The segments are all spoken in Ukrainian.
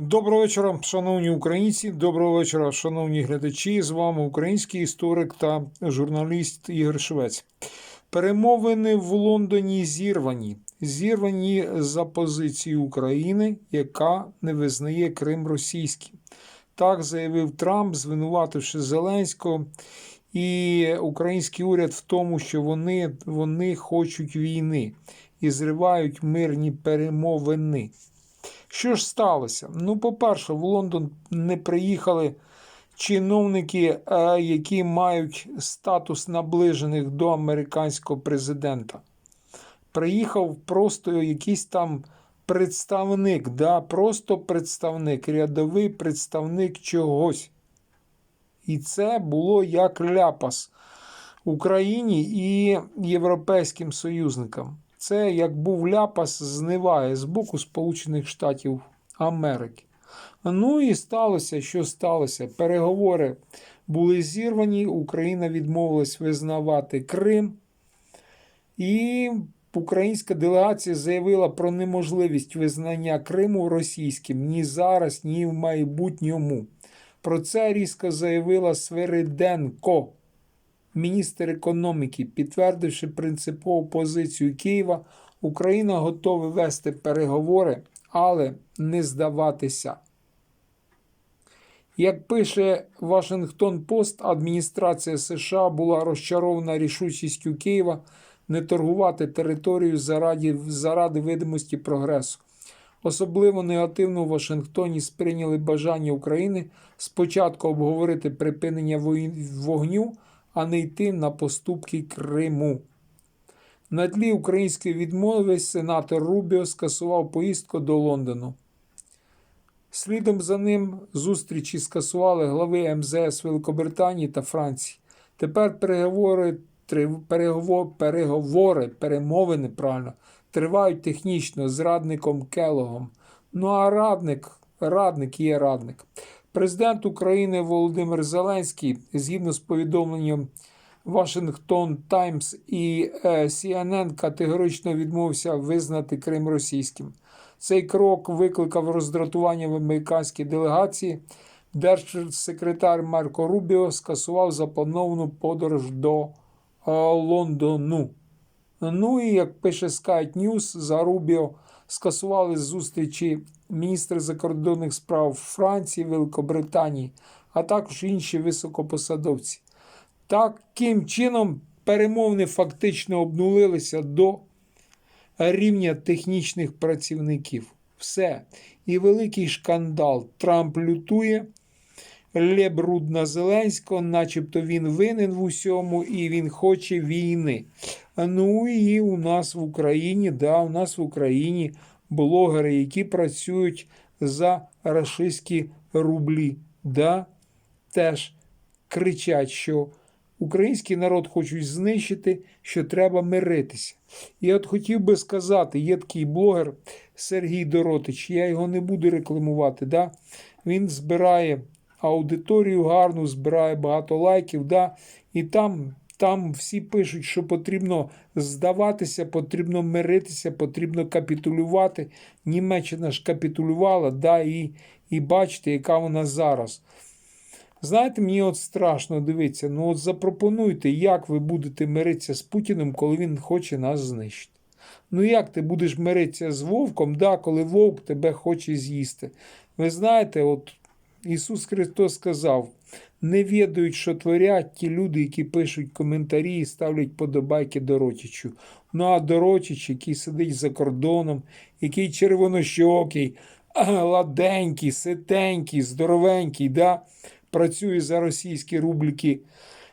Доброго вечора, шановні українці. Доброго вечора, шановні глядачі. З вами український історик та журналіст Ігор Швець. Перемовини в Лондоні зірвані. Зірвані за позицію України, яка не визнає Крим російським. Так заявив Трамп, звинувативши Зеленського і український уряд в тому, що вони, вони хочуть війни і зривають мирні перемовини. Що ж сталося? Ну, по-перше, в Лондон не приїхали чиновники, е, які мають статус наближених до американського президента. Приїхав просто якийсь там представник, да, просто представник, рядовий представник чогось. І це було як ляпас Україні і європейським союзникам. Це як був ляпас зниває з боку Сполучених Штатів Америки. Ну і сталося, що сталося. Переговори були зірвані, Україна відмовилась визнавати Крим. І українська делегація заявила про неможливість визнання Криму російським ні зараз, ні в майбутньому. Про це різко заявила Свириденко міністр економіки, підтвердивши принципову позицію Києва, Україна готова вести переговори, але не здаватися. Як пише Вашингтон Пост, адміністрація США була розчарована рішучістю Києва не торгувати територію заради, заради видимості прогресу. Особливо негативно в Вашингтоні сприйняли бажання України спочатку обговорити припинення вогню, а не йти на поступки Криму. На тлі української відмови сенатор Рубіо скасував поїздку до Лондону. Слідом за ним зустрічі скасували глави МЗС Великобританії та Франції. Тепер переговори, переговори, переговори перемовини правильно, тривають технічно з радником Келогом. Ну а радник, радник є радник. Президент України Володимир Зеленський, згідно з повідомленням Washington Times і CNN, категорично відмовився визнати Крим російським. Цей крок викликав роздратування в американській делегації. Держсекретар Марко Рубіо скасував заплановану подорож до Лондону. Ну і як пише Sky News, за Рубіо скасували зустрічі міністри закордонних справ Франції, Великобританії, а також інші високопосадовці. Таким чином, перемовини фактично обнулилися до рівня технічних працівників. Все. І великий шкандал. Трамп лютує. Лебруд на Зеленського, начебто він винен в усьому і він хоче війни. Ну і у нас в Україні, да, у нас в Україні блогери, які працюють за рашистські рублі, да, теж кричать, що український народ хочуть знищити, що треба миритися. І от хотів би сказати, є такий блогер Сергій Доротич, я його не буду рекламувати. да, Він збирає аудиторію гарну, збирає багато лайків, да, і там. Там всі пишуть, що потрібно здаватися, потрібно миритися, потрібно капітулювати. Німеччина ж капітулювала, да, і і бачите, яка вона зараз. Знаєте, мені от страшно дивитися. Ну от запропонуйте, як ви будете миритися з Путіним, коли він хоче нас знищити. Ну як ти будеш миритися з Вовком, да, коли Вовк тебе хоче з'їсти? Ви знаєте, от Ісус Христос сказав. Не відають, що творять ті люди, які пишуть коментарі і ставлять подобайки Доротічу. Ну а Доротіч, який сидить за кордоном, який червонощокий, ладенький, ситенький, здоровенький, да, працює за російські рубліки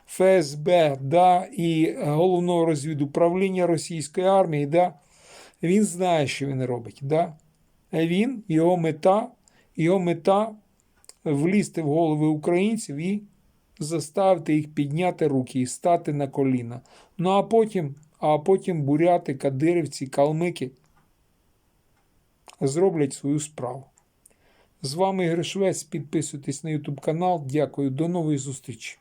ФСБ да, і головного розвідуправління російської армії, да, він знає, що він робить. Да. Він, його мета, його мета влізти в голови українців і заставити їх підняти руки і стати на коліна. Ну а потім, а потім буряти, кадирівці, калмики зроблять свою справу. З вами Ігор Швець. Підписуйтесь на YouTube канал. Дякую, до нової зустрічі.